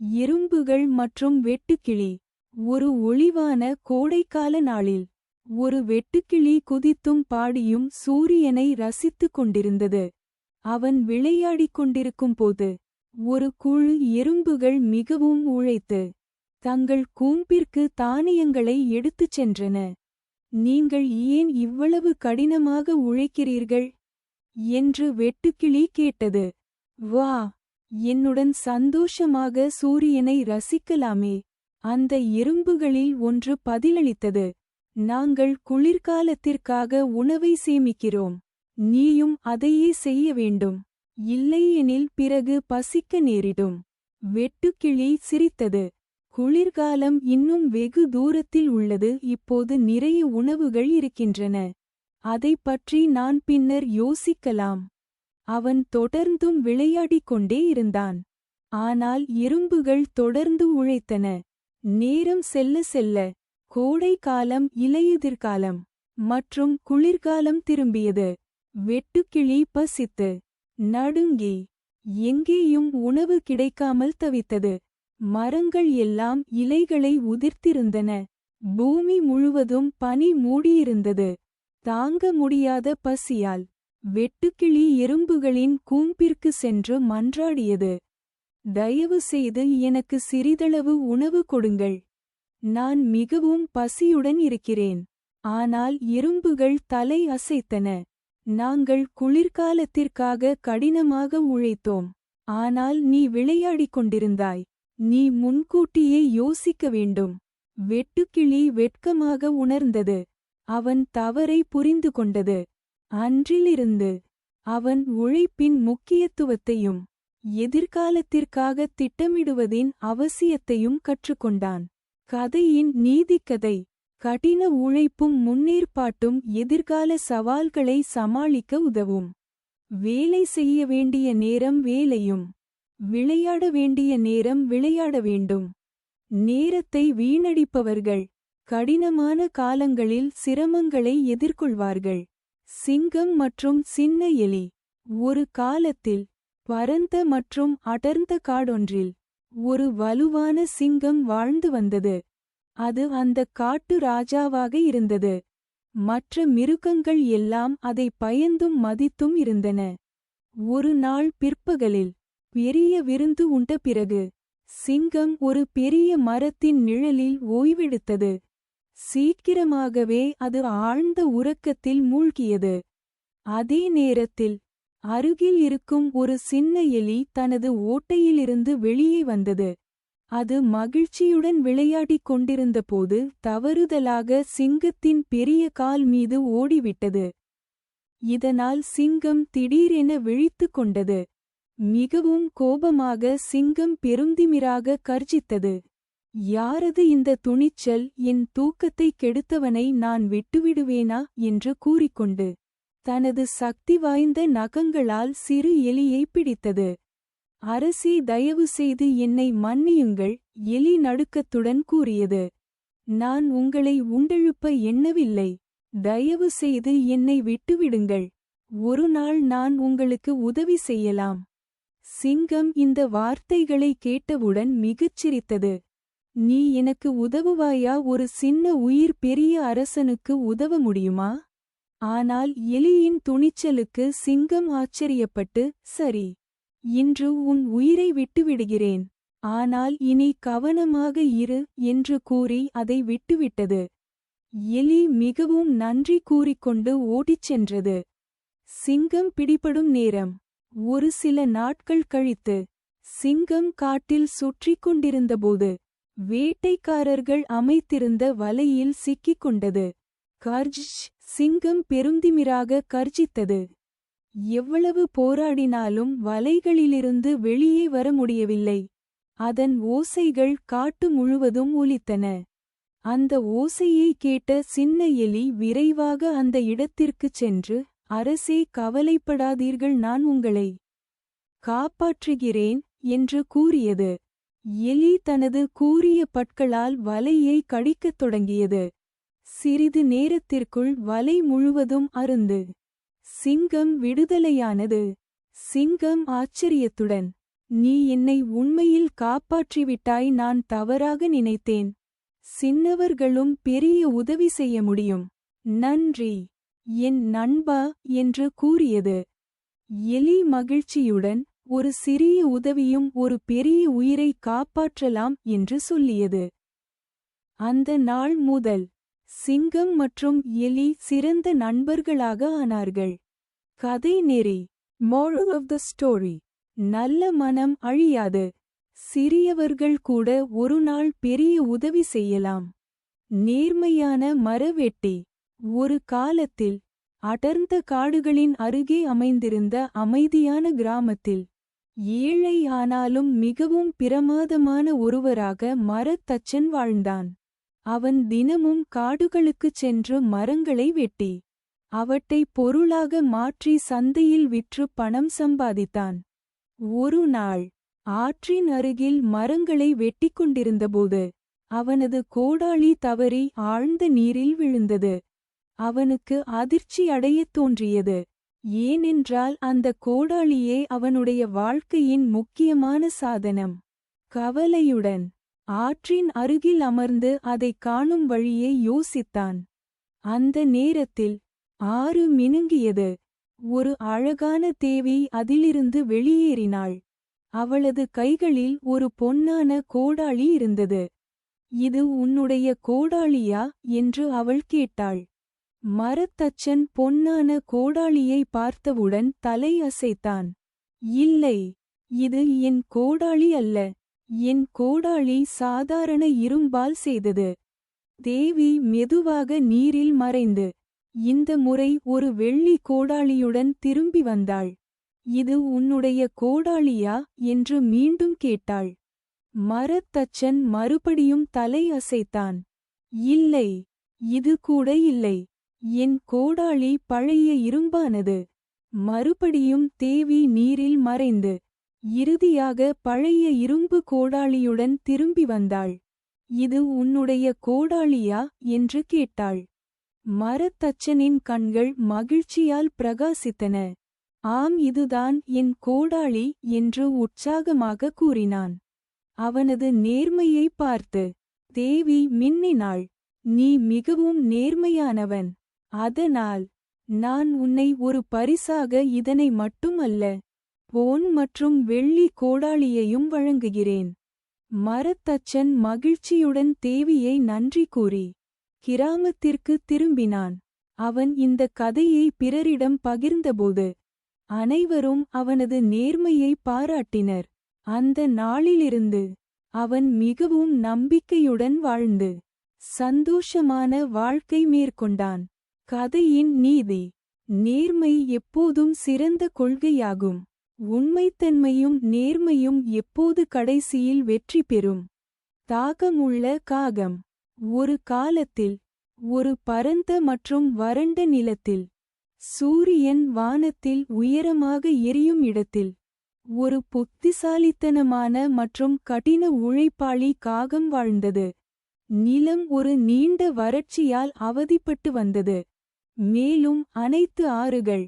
எறும்புகள் மற்றும் வெட்டுக்கிளி. ஒரு ஒளிவான கோடைக்கால நாளில் ஒரு வெட்டுக்கிளி குதித்தும் பாடியும் சூரியனை ரசித்துக் கொண்டிருந்தது. அவன் விளையாடிக் கொண்டிருக்கும் போது ஒரு குழு எறும்புகள் மிகவும் உழைத்து தங்கள் கூம்பிற்கு தானியங்களை எடுத்துச் சென்றன. நீங்கள் ஏன் இவ்வளவு கடினமாக உழைக்கிறீர்கள்? என்று வெட்டுக்கிளி கேட்டது. வா என்னுடன் சந்தோஷமாக சூரியனை ரசிக்கலாமே. அந்த எறும்புகளில் ஒன்று பதிலளித்தது. நாங்கள் குளிர்காலத்திற்காக உணவை சேமிக்கிறோம். நீயும் அதையே செய்ய வேண்டும். இல்லையெனில் பிறகு பசிக்க நேரிடும் வெட்டுக்கிளி சிரித்தது. குளிர்காலம் இன்னும் வெகு தூரத்தில் உள்ளது. இப்போது நிறைய உணவுகள் இருக்கின்றன. அதைப் பற்றி நான் பின்னர் யோசிக்கலாம். அவன் தொடர்ந்தும் விளையாடிக் கொண்டே இருந்தான். ஆனால் எறும்புகள் தொடர்ந்து உழைத்தன. நேரம் செல்ல செல்ல கோடை காலம் இலையுதிர்காலம் மற்றும் குளிர்காலம் திரும்பியது. வெட்டுக்கிளி பசித்து நடுங்கி எங்கேயும் உணவு கிடைக்காமல் தவித்தது. மரங்கள் எல்லாம் இலைகளை உதிர்த்திருந்தன. பூமி முழுவதும் பனி மூடியிருந்தது. தாங்க முடியாத பசியால் வெட்டுக்கிளி எறும்புகளின் கூம்பிற்கு சென்று மன்றாடியது. தயவு செய்து எனக்கு சிறிதளவு உணவு கொடுங்கள். நான் மிகவும் பசியுடன் இருக்கிறேன். ஆனால் எறும்புகள் தலை அசைத்தன. நாங்கள் குளிர்காலத்திற்காக கடினமாக உழைத்தோம். ஆனால் நீ விளையாடிக் கொண்டிருந்தாய். நீ முன்கூட்டியே யோசிக்க வேண்டும் வெட்டுக்கிளி வெட்கமாக உணர்ந்தது. அவன் தவறை புரிந்து கொண்டது. அன்றிலிருந்து அவன் உழைப்பின் முக்கியத்துவத்தையும் எதிர்காலத்திற்காக திட்டமிடுவதின் அவசியத்தையும் கற்றுக்கொண்டான். கதையின் நீதிக்கதை கடின உழைப்பும் முன்னேற்பாட்டும் எதிர்கால சவால்களை சமாளிக்க உதவும். வேலை செய்ய வேண்டிய நேரம் வேலையும் விளையாட வேண்டிய நேரம் விளையாட வேண்டும். நேரத்தை வீணடிப்பவர்கள் கடினமான காலங்களில் சிரமங்களை எதிர்கொள்வார்கள். சிங்கம் மற்றும் சின்ன எலி. ஒரு காலத்தில் பரந்த மற்றும் அடர்ந்த காடொன்றில் ஒரு வலுவான சிங்கம் வாழ்ந்து வந்தது. அது அந்த காட்டு ராஜாவாக இருந்தது. மற்ற மிருகங்கள் எல்லாம் அதை பயந்தும் மதித்தும் இருந்தன. ஒரு நாள் பிற்பகலில் பெரிய விருந்து உண்ட பிறகு சிங்கம் ஒரு பெரிய மரத்தின் நிழலில் ஓய்வெடுத்தது. சீக்கிரமாகவே அது ஆழ்ந்த உறக்கத்தில் மூழ்கியது. அதே நேரத்தில் அருகில் இருக்கும் ஒரு சின்ன எலி தனது ஓட்டையிலிருந்து வெளியே வந்தது. அது மகிழ்ச்சியுடன் விளையாடிக் கொண்டிருந்தபோது தவறுதலாக சிங்கத்தின் பெரிய கால் மீது ஓடிவிட்டது. இதனால் சிங்கம் திடீரென விழித்து கொண்டது. மிகவும் கோபமாக சிங்கம் பெருந்திமிராக கர்ஜித்தது. யாரது இந்த துணிச்சல் என் தூக்கத்தைக் கெடுத்தவனை நான் விட்டுவிடுவேனா? என்று கூறிக்கொண்டு தனது சக்தி வாய்ந்த நகங்களால் சிறு எலியை பிடித்தது. அரசி தயவு செய்து என்னை மன்னியுங்கள் எலி நடுக்கத்துடன் கூறியது. நான் உங்களை உண்டெழுப்ப எண்ணவில்லை. தயவு செய்து என்னை விட்டுவிடுங்கள். ஒரு நாள் நான் உங்களுக்கு உதவி செய்யலாம். சிங்கம் இந்த வார்த்தைகளை கேட்டவுடன் மிகச் சிரித்தது நீ எனக்கு உதவுவாயா? ஒரு சின்ன உயிர் பெரிய அரசனுக்கு உதவ முடியுமா? ஆனால் எலியின் துணிச்சலுக்கு சிங்கம் ஆச்சரியப்பட்டு சரி இன்று உன் உயிரை விட்டுவிடுகிறேன். ஆனால் இனி கவனமாக இரு என்று கூறி அதை விட்டுவிட்டது. எலி மிகவும் நன்றி கூறிக்கொண்டு ஓடிச் சென்றது. சிங்கம் பிடிபடும் நேரம். ஒரு சில நாட்கள் கழித்து சிங்கம் காட்டில் சுற்றிக் கொண்டிருந்தபோது வேட்டைக்காரர்கள் அமைத்திருந்த வலையில் சிக்கிக் கொண்டது கர்ஜ் சிங்கம் பெருந்திமிராக கர்ஜித்தது. எவ்வளவு போராடினாலும் வலைகளிலிருந்து வெளியே வர முடியவில்லை. அதன் ஓசைகள் காட்டு முழுவதும் ஒலித்தன. அந்த ஓசையை கேட்ட சின்ன எலி விரைவாக அந்த இடத்திற்குச் சென்று அரசே கவலைப்படாதீர்கள் நான் உங்களை காப்பாற்றுகிறேன் என்று கூறியது. எலி தனது கூரிய பற்களால் வலையை கடிக்கத் தொடங்கியது. சிறிது நேரத்திற்குள் வலை முழுவதும் அருந்து சிங்கம் விடுதலையானது. சிங்கம் ஆச்சரியத்துடன் நீ என்னை உண்மையில் காப்பாற்றிவிட்டாய் நான் தவறாக நினைத்தேன். சின்னவர்களும் பெரிய உதவி செய்ய முடியும். நன்றி. என் நண்பா என்று கூறியது. எலி மகிழ்ச்சியுடன் ஒரு சிறிய உதவியும் ஒரு பெரிய உயிரை காப்பாற்றலாம் என்று சொல்லியது. அந்த நாள் முதல் சிங்கம் மற்றும் எலி சிறந்த நண்பர்களாக ஆனார்கள். கதை நெறி. மோரல் ஆஃப் த ஸ்டோரி நல்ல மனம் அழியாது. சிறியவர்கள் கூட ஒரு நாள் பெரிய உதவி செய்யலாம். நேர்மையான மரவெட்டி. ஒரு காலத்தில் அடர்ந்த காடுகளின் அருகே அமைந்திருந்த அமைதியான கிராமத்தில் ஏழை ஆனாலும் மிகவும் பிரமாதமான ஒருவராக மரத்தச்சன் வாழ்ந்தான். அவன் தினமும் காடுகளுக்குச் சென்று மரங்களை வெட்டி அவற்றை பொருளாக மாற்றி சந்தையில் விற்று பணம் சம்பாதித்தான். ஒரு நாள் ஆற்றின் அருகில் மரங்களை வெட்டிக் கொண்டிருந்தபோது அவனது கோடாளி தவறி ஆழ்ந்த நீரில் விழுந்தது. அவனுக்கு அதிர்ச்சி அடையத் தோன்றியது. ஏனென்றால் அந்த கோடாளியே அவனுடைய வாழ்க்கையின் முக்கியமான சாதனம். கவலையுடன் ஆற்றின் அருகில் அமர்ந்து அதைக் காணும் வழியை யோசித்தான். அந்த நேரத்தில் ஆறு மினுங்கியது. ஒரு அழகான தேவி அதிலிருந்து வெளியேறினாள். அவளது கைகளில் ஒரு பொன்னான கோடாளி இருந்தது. இது உன்னுடைய கோடாளியா? என்று அவள் கேட்டாள். மரத்தச்சன் பொன்னான கோடாளியை பார்த்தவுடன் தலை அசைத்தான். இல்லை இது என் கோடாளி அல்ல. என் கோடாளி சாதாரண இரும்பால் செய்தது. தேவி மெதுவாக நீரில் மறைந்து இந்த முறை ஒரு வெள்ளி கோடாளியுடன் திரும்பி வந்தாள். இது உன்னுடைய கோடாளியா? என்று மீண்டும் கேட்டாள். மரத்தச்சன் மறுபடியும் தலை அசைத்தான். இல்லை இது கூட இல்லை. என் கோடாளி பழைய இரும்பானது. மறுபடியும் தேவி நீரில் மறைந்து இறுதியாக பழைய இரும்பு கோடாளியுடன் திரும்பி வந்தாள். இது உன்னுடைய கோடாளியா? என்று கேட்டாள். மரத்தச்சனின் கண்கள் மகிழ்ச்சியால் பிரகாசித்தன. ஆம் இதுதான் என் கோடாளி என்று உற்சாகமாக கூறினான். அவனது நேர்மையை பார்த்து தேவி மின்னினாள் நீ மிகவும் நேர்மையானவன். அதனால் நான் உன்னை ஒரு பரிசாக இதனை மட்டுமல்ல போன் மற்றும் வெள்ளி கோடாளியையும் வழங்குகிறேன். மரத்தச்சன் மகிழ்ச்சியுடன் தேவியை நன்றி கூறி கிராமத்திற்கு திரும்பினான். அவன் இந்த கதையை பிறரிடம் பகிர்ந்தபோது அனைவரும் அவனது நேர்மையை பாராட்டினர். அந்த நாளிலிருந்து அவன் மிகவும் நம்பிக்கையுடன் வாழ்ந்து சந்தோஷமான வாழ்க்கை மேற்கொண்டான். கதையின் நீதி. நேர்மை எப்போதும் சிறந்த கொள்கையாகும். உண்மைத்தன்மையும் நேர்மையும் எப்போது கடைசியில் வெற்றி பெறும்? தாகமுள்ள காகம். ஒரு காலத்தில் ஒரு பரந்த மற்றும் வறண்ட நிலத்தில் சூரியன் வானத்தில் உயரமாக எரியும் இடத்தில் ஒரு புத்திசாலித்தனமான மற்றும் கடின உழைப்பாளி காகம் வாழ்ந்தது. நிலம் ஒரு நீண்ட வறட்சியால் அவதிப்பட்டு வந்தது. மேலும் அனைத்து ஆறுகள்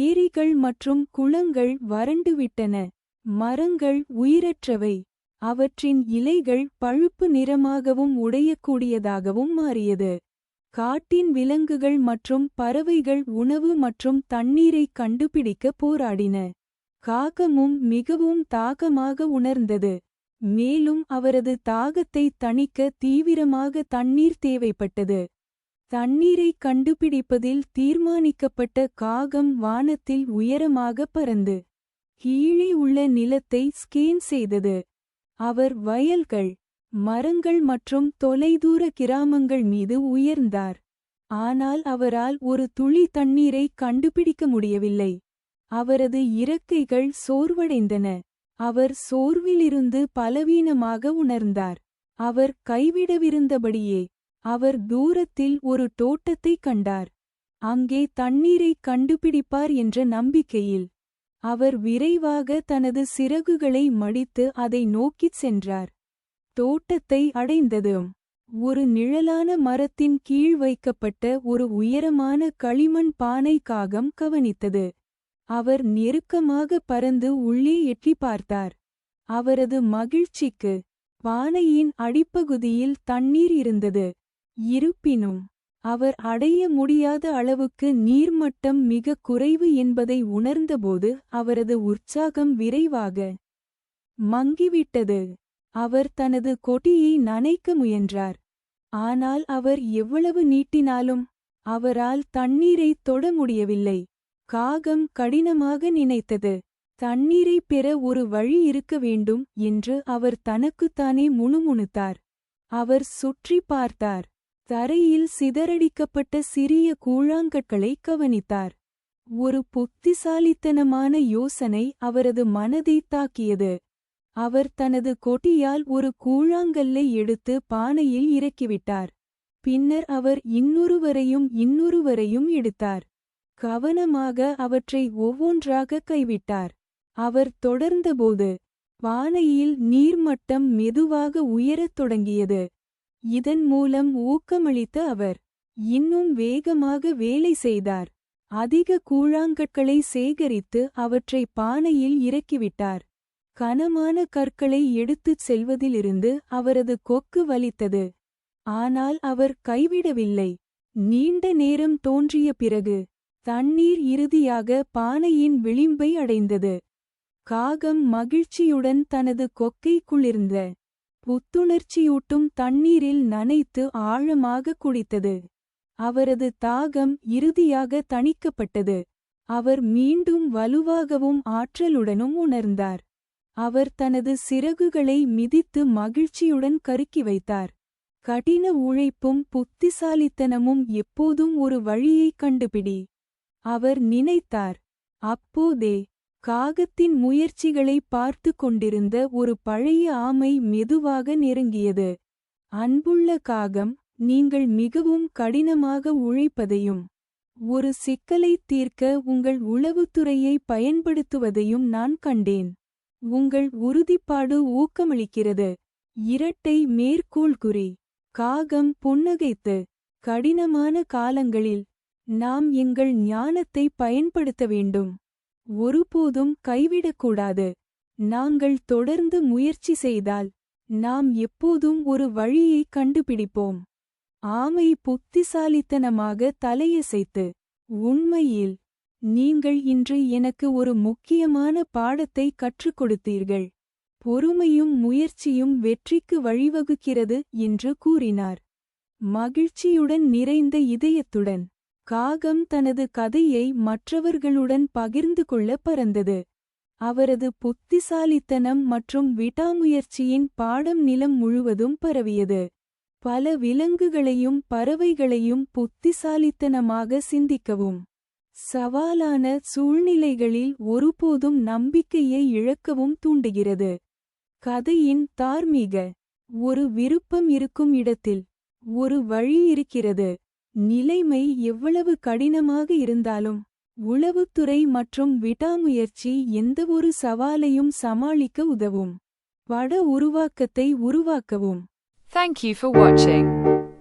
ஏரிகள் மற்றும் குளங்கள் வறண்டுவிட்டன. மரங்கள் உயிரற்றவை. அவற்றின் இலைகள் பழுப்பு நிறமாகவும் உடையக்கூடியதாகவும் மாறியது. காட்டின் விலங்குகள் மற்றும் பறவைகள் உணவு மற்றும் தண்ணீரைக் கண்டுபிடிக்க போராடின. காகமும் மிகவும் தாகமாக உணர்ந்தது. மேலும் அவரது தாகத்தை தணிக்க தீவிரமாக தண்ணீர் தேவைப்பட்டது. தண்ணீரைக் கண்டுபிடிப்பதில் தீர்மானிக்கப்பட்ட காகம் வானத்தில் உயரமாக பறந்து கீழே உள்ள நிலத்தை ஸ்கேன் செய்தது. அவர் வயல்கள் மரங்கள் மற்றும் தொலைதூர கிராமங்கள் மீது உயர்ந்தார். ஆனால் அவரால் ஒரு துளி தண்ணீரை கண்டுபிடிக்க முடியவில்லை. அவரது இறக்கைகள் சோர்வடைந்தன. அவர் சோர்விலிருந்து பலவீனமாக உணர்ந்தார். அவர் கைவிடவிருந்தபடியே அவர் தூரத்தில் ஒரு தோட்டத்தைக் கண்டார். அங்கே தண்ணீரைக் கண்டுபிடிப்பார் என்ற நம்பிக்கையில் அவர் விரைவாக தனது சிறகுகளை மடித்து அதை நோக்கிச் சென்றார். தோட்டத்தை அடைந்ததும் ஒரு நிழலான மரத்தின் கீழ் வைக்கப்பட்ட ஒரு உயரமான களிமண் பானை காகம் கவனித்தது. அவர் நெருக்கமாக பறந்து உள்ளே எட்டி பார்த்தார். அவரது மகிழ்ச்சிக்கு பானையின் அடிப்பகுதியில் தண்ணீர் இருந்தது. இருப்பினும் அவர் அடைய முடியாத அளவுக்கு நீர்மட்டம் மிக குறைவு என்பதை உணர்ந்தபோது அவரது உற்சாகம் விரைவாக மங்கிவிட்டது. அவர் தனது கொடியை நனைக்க முயன்றார். ஆனால் அவர் எவ்வளவு நீட்டினாலும் அவரால் தண்ணீரைத் தொட முடியவில்லை. காகம் கடினமாக நினைத்தது. தண்ணீரை பெற ஒரு வழி இருக்க வேண்டும் என்று அவர் தனக்குத்தானே முணுமுணுத்தார். அவர் சுற்றி பார்த்தார். தரையில் சிதறடிக்கப்பட்ட சிறிய கூழாங்கற்களை கவனித்தார். ஒரு புத்திசாலித்தனமான யோசனை அவரது மனதை தாக்கியது. அவர் தனது கொடியால் ஒரு கூழாங்கல்லை எடுத்து பானையில் இறக்கிவிட்டார். பின்னர் அவர் இன்னொருவரையும் இன்னொருவரையும் எடுத்தார். கவனமாக அவற்றை ஒவ்வொன்றாக கைவிட்டார். அவர் தொடர்ந்தபோது பானையில் நீர்மட்டம் மெதுவாக உயரத் தொடங்கியது. இதன் மூலம் ஊக்கமளித்த அவர் இன்னும் வேகமாக வேலை செய்தார். அதிக கூழாங்கற்களை சேகரித்து அவற்றை பானையில் இறக்கிவிட்டார். கனமான கற்களை எடுத்துச் செல்வதிலிருந்து அவரது கொக்கு வலித்தது. ஆனால் அவர் கைவிடவில்லை. நீண்ட நேரம் தோன்றிய பிறகு தண்ணீர் இறுதியாக பானையின் விளிம்பை அடைந்தது. காகம் மகிழ்ச்சியுடன் தனது கொக்கை குளிர்ந்த புத்துணர்ச்சியூட்டும் தண்ணீரில் நனைத்து ஆழமாக குடித்தது. அவரது தாகம் இறுதியாக தணிக்கப்பட்டது. அவர் மீண்டும் வலுவாகவும் ஆற்றலுடனும் உணர்ந்தார். அவர் தனது சிறகுகளை மிதித்து மகிழ்ச்சியுடன் கருக்கி வைத்தார். கடின உழைப்பும் புத்திசாலித்தனமும் எப்போதும் ஒரு வழியைக் கண்டுபிடி. அவர் நினைத்தார் அப்போதே காகத்தின் முயற்சிகளை பார்த்து கொண்டிருந்த ஒரு பழைய ஆமை மெதுவாக நெருங்கியது. அன்புள்ள காகம் நீங்கள் மிகவும் கடினமாக உழைப்பதையும் ஒரு சிக்கலைத் தீர்க்க உங்கள் உளவுத்துறையை பயன்படுத்துவதையும் நான் கண்டேன். உங்கள் உறுதிப்பாடு ஊக்கமளிக்கிறது. இரட்டை மேற்கோள் குறி காகம் புன்னகைத்து கடினமான காலங்களில் நாம் எங்கள் ஞானத்தை பயன்படுத்த வேண்டும். ஒருபோதும் கைவிடக்கூடாது. நாங்கள் தொடர்ந்து முயற்சி செய்தால் நாம் எப்போதும் ஒரு வழியை கண்டுபிடிப்போம். ஆமை புத்திசாலித்தனமாக தலையசைத்து உண்மையில் நீங்கள் இன்று எனக்கு ஒரு முக்கியமான பாடத்தை கற்றுக் கொடுத்தீர்கள் பொறுமையும் முயற்சியும் வெற்றிக்கு வழிவகுக்கிறது என்று கூறினார். மகிழ்ச்சியுடன் நிறைந்த இதயத்துடன் காகம் தனது கதையை மற்றவர்களுடன் பகிர்ந்து கொள்ள பறந்தது. அவரது புத்திசாலித்தனம் மற்றும் விடாமுயற்சியின் பாடம் நிலம் முழுவதும் பரவியது. பல விலங்குகளையும் பறவைகளையும் புத்திசாலித்தனமாக சிந்திக்கவும் சவாலான சூழ்நிலைகளில் ஒருபோதும் நம்பிக்கையை இழக்கவும் தூண்டுகிறது. கதையின் தார்மீக ஒரு விருப்பம் இருக்கும் இடத்தில் ஒரு வழி இருக்கிறது நிலைமை எவ்வளவு கடினமாக இருந்தாலும் உளவுத்துறை மற்றும் விடாமுயற்சி எந்தவொரு சவாலையும் சமாளிக்க உதவும் பட உருவாக்கத்தை உருவாக்கவும் Thank you for watching.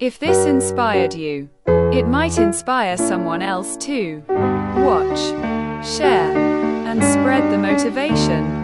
If this inspired you, it might inspire someone else too. Watch, share, and spread the motivation.